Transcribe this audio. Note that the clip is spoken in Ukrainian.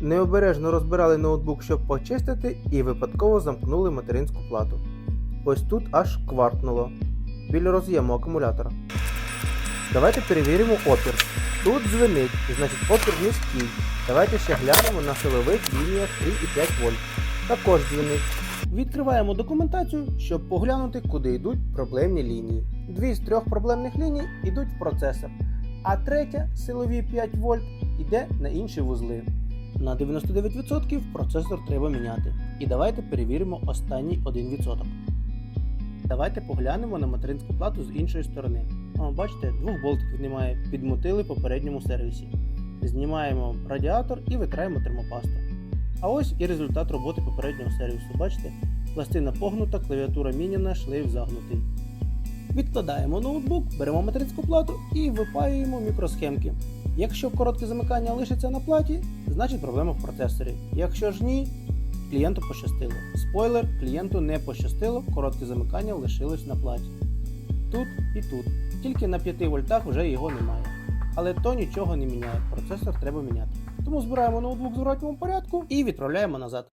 Необережно розбирали ноутбук, щоб почистити, і випадково замкнули материнську плату. Ось тут аж квартнуло біля роз'єму акумулятора. Давайте перевіримо опір. Тут дзвенить, значить опір низький. Давайте ще глянемо на силових лініях 3,5 вольт. Також дзвенить. Відкриваємо документацію, щоб поглянути, куди йдуть проблемні лінії. Дві з трьох проблемних ліній йдуть в процесор, а третя силові 5 вольт йде на інші вузли. На 99% процесор треба міняти. І давайте перевіримо останній 1%. Давайте поглянемо на материнську плату з іншої сторони. О, бачите, двох болтиків немає, підмотили в попередньому сервісі. Знімаємо радіатор і витираємо термопасту. А ось і результат роботи попереднього сервісу. Бачите? Пластина погнута, клавіатура міняна, шлейф загнутий. Відкладаємо ноутбук, беремо материнську плату і випаюємо мікросхемки. Якщо коротке замикання лишиться на платі, значить проблема в процесорі. Якщо ж ні, клієнту пощастило. Спойлер, клієнту не пощастило, коротке замикання лишилось на платі. Тут і тут. Тільки на 5 вольтах вже його немає. Але то нічого не міняє, процесор треба міняти. Тому збираємо ноутбук в зворотньому порядку і відправляємо назад.